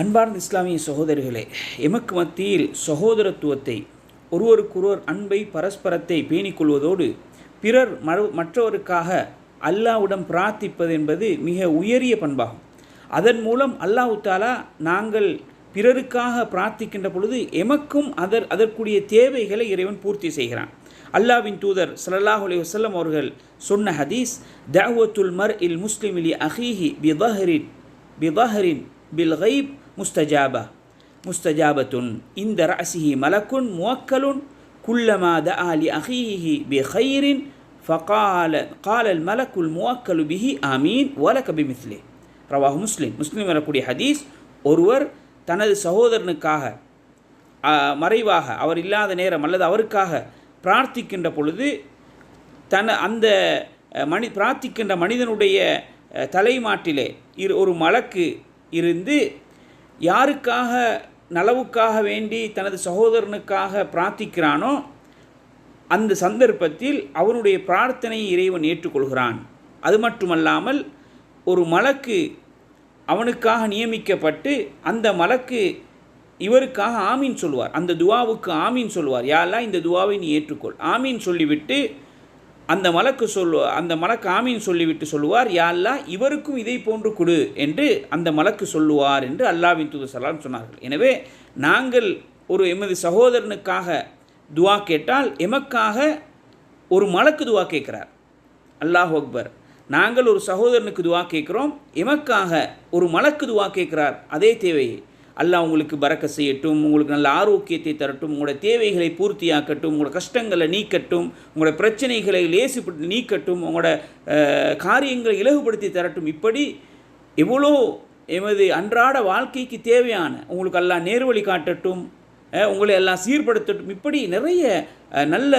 அன்பார்ந்த இஸ்லாமிய சகோதரிகளே எமக்கு மத்தியில் சகோதரத்துவத்தை ஒருவருக்கொருவர் அன்பை பரஸ்பரத்தை பேணிக்கொள்வதோடு பிறர் மற்றவருக்காக அல்லாவுடன் பிரார்த்திப்பது என்பது மிக உயரிய பண்பாகும். அதன் மூலம் அல்லாஹ் தாலா நாங்கள் பிறருக்காக பிரார்த்திக்கின்ற பொழுது எமக்கும் அதர் அதற்குரிய தேவைகளை இறைவன் பூர்த்தி செய்கிறான். அல்லாவின் தூதர் ஸல்லல்லாஹு அலைஹி அவர்கள் சொன்ன ஹதீஸ் தஅவத்துல் மர் இல் முஸ்லிம் இலி அஹீஹி பிதஹரின் பிதஹரின் பில் ஹைப் முஸ்தஜாபா முஸ்தஜாபத்துன் இந்த ரசிஹி மலக்குன் முவக்கலுன் குள்ளமாத ஆலி அஹீஹி பி ஹைரின் ஃபகால காலல் மலக்குல் முவக்கலு பிஹி ஆமீன் ஓலகபி மிஸ்லே ரவாஹ் முஸ்லீம் முஸ்லீம் வரக்கூடிய ஹதீஸ் ஒருவர் தனது சகோதரனுக்காக மறைவாக அவர் இல்லாத நேரம் அல்லது அவருக்காக பிரார்த்திக்கின்ற பொழுது தன அந்த மனி பிரார்த்திக்கின்ற மனிதனுடைய தலைமாட்டிலே இரு ஒரு மலக்கு இருந்து யாருக்காக நலவுக்காக வேண்டி தனது சகோதரனுக்காக பிரார்த்திக்கிறானோ அந்த சந்தர்ப்பத்தில் அவனுடைய பிரார்த்தனையை இறைவன் ஏற்றுக்கொள்கிறான். அது மட்டுமல்லாமல் ஒரு மலக்கு அவனுக்காக நியமிக்கப்பட்டு அந்த மலக்கு இவருக்காக ஆமீன் சொல்வார். அந்த துவாவுக்கு ஆமீன் சொல்வார். யாரெல்லாம் இந்த துவாவை நீ ஏற்றுக்கொள். ஆமீன் சொல்லிவிட்டு அந்த மலக்கு சொல்லு அந்த மலக்கு ஆமீன் சொல்லிவிட்டு சொல்லுவார் யாழ்லா இவருக்கும் இதை போன்று கொடு என்று அந்த மலக்கு சொல்லுவார் என்று அல்லாவின் தூது சலாம் சொன்னார்கள். எனவே நாங்கள் ஒரு எமது சகோதரனுக்காக துவா கேட்டால் எமக்காக ஒரு மலக்கு துவா கேட்கிறார். அல்லாஹ் அக்பர். நாங்கள் ஒரு சகோதரனுக்கு துவா கேட்குறோம் எமக்காக ஒரு மலக்கு துவா கேட்கிறார். அதே தேவையை. அல்லாஹ் உங்களுக்கு பறக்க செய்யட்டும் உங்களுக்கு நல்ல ஆரோக்கியத்தை தரட்டும் உங்களோட தேவைகளை பூர்த்தியாக்கட்டும் உங்களோட கஷ்டங்களை நீக்கட்டும் உங்களோட பிரச்சனைகளை லேசுப்பட்டு நீக்கட்டும் உங்களோட காரியங்களை இலகுபடுத்தி தரட்டும். இப்படி எவ்வளோ எமது அன்றாட வாழ்க்கைக்கு தேவையான உங்களுக்கு எல்லாம் நேர்வழி காட்டட்டும் உங்களை எல்லாம் சீர்படுத்தட்டும். இப்படி நிறைய நல்ல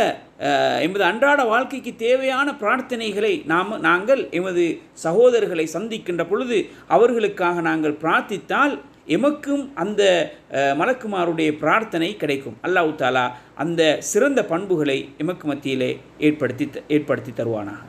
எமது அன்றாட வாழ்க்கைக்கு தேவையான பிரார்த்தனைகளை நாம் நாங்கள் எமது சகோதரர்களை சந்திக்கின்ற பொழுது அவர்களுக்காக நாங்கள் பிரார்த்தித்தால் எமக்கும் அந்த மலக்குமாருடைய பிரார்த்தனை கிடைக்கும். அல்லாஹ் தாலா அந்த சிறந்த பண்புகளை எமக்கு மத்தியிலே ஏற்படுத்தி ஏற்படுத்தி தருவானாக.